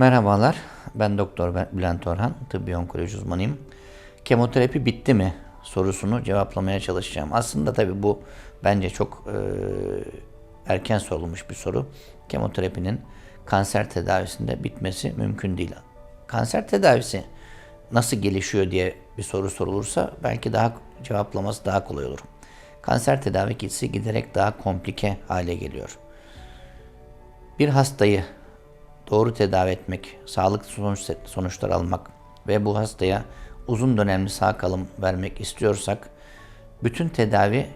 Merhabalar, ben Doktor Bülent Orhan, tıbbi onkoloji uzmanıyım. Kemoterapi bitti mi sorusunu cevaplamaya çalışacağım. Aslında tabii bu bence çok e, erken sorulmuş bir soru. Kemoterapinin kanser tedavisinde bitmesi mümkün değil. Kanser tedavisi nasıl gelişiyor diye bir soru sorulursa belki daha cevaplaması daha kolay olur. Kanser tedavi gitsi giderek daha komplike hale geliyor. Bir hastayı doğru tedavi etmek, sağlıklı sonuç, sonuçlar almak ve bu hastaya uzun dönemli sağ kalım vermek istiyorsak bütün tedavi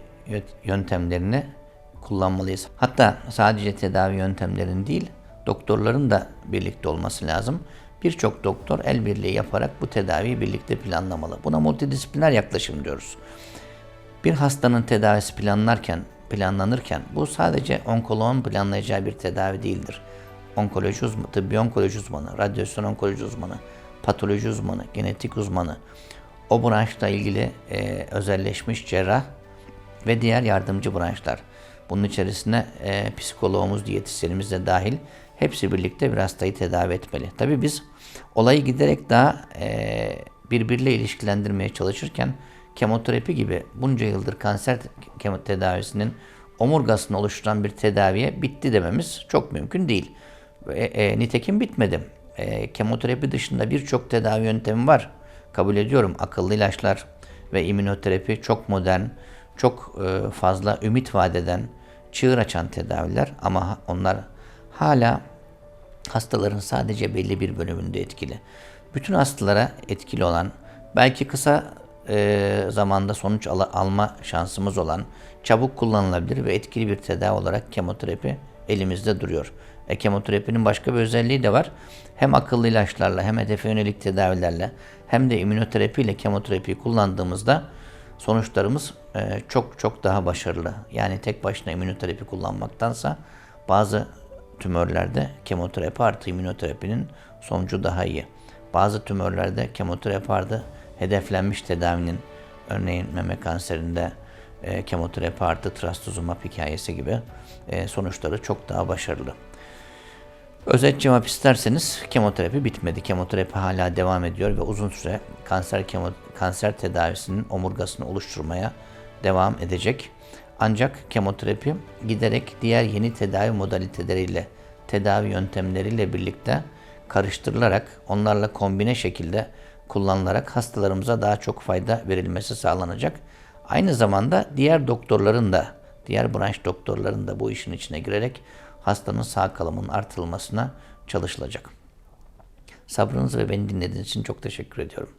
yöntemlerini kullanmalıyız. Hatta sadece tedavi yöntemlerini değil, doktorların da birlikte olması lazım. Birçok doktor el birliği yaparak bu tedaviyi birlikte planlamalı. Buna multidisipliner yaklaşım diyoruz. Bir hastanın tedavisi planlarken, planlanırken bu sadece onkoloğun planlayacağı bir tedavi değildir onkoloji uzmanı, tıbbi onkoloji uzmanı, radyasyon onkoloji uzmanı, patoloji uzmanı, genetik uzmanı, o branşla ilgili e, özelleşmiş cerrah ve diğer yardımcı branşlar. Bunun içerisine e, psikoloğumuz, diyetisyenimiz de dahil hepsi birlikte bir hastayı tedavi etmeli. Tabii biz olayı giderek daha e, birbiriyle ilişkilendirmeye çalışırken kemoterapi gibi bunca yıldır kanser tedavisinin omurgasını oluşturan bir tedaviye bitti dememiz çok mümkün değil. E, e, nitekim bitmedi. E, kemoterapi dışında birçok tedavi yöntemi var. Kabul ediyorum akıllı ilaçlar ve immünoterapi çok modern, çok e, fazla ümit vadeden, çığır açan tedaviler ama onlar hala hastaların sadece belli bir bölümünde etkili. Bütün hastalara etkili olan, belki kısa e, zamanda sonuç al- alma şansımız olan, çabuk kullanılabilir ve etkili bir tedavi olarak kemoterapi elimizde duruyor. Kemoterapinin başka bir özelliği de var. Hem akıllı ilaçlarla hem hedefe yönelik tedavilerle hem de immünoterapi ile kemoterapiyi kullandığımızda sonuçlarımız e, çok çok daha başarılı. Yani tek başına immünoterapi kullanmaktansa bazı tümörlerde kemoterapi artı immünoterapinin sonucu daha iyi. Bazı tümörlerde kemoterapi artı hedeflenmiş tedavinin örneğin meme kanserinde e, kemoterapi artı trastuzumab hikayesi gibi e, sonuçları çok daha başarılı. Özet cevap isterseniz kemoterapi bitmedi. Kemoterapi hala devam ediyor ve uzun süre kanser kemo, kanser tedavisinin omurgasını oluşturmaya devam edecek. Ancak kemoterapi giderek diğer yeni tedavi modaliteleriyle, tedavi yöntemleriyle birlikte karıştırılarak, onlarla kombine şekilde kullanılarak hastalarımıza daha çok fayda verilmesi sağlanacak. Aynı zamanda diğer doktorların da, diğer branş doktorların da bu işin içine girerek hastanın sağ kalımının artırılmasına çalışılacak. Sabrınız ve beni dinlediğiniz için çok teşekkür ediyorum.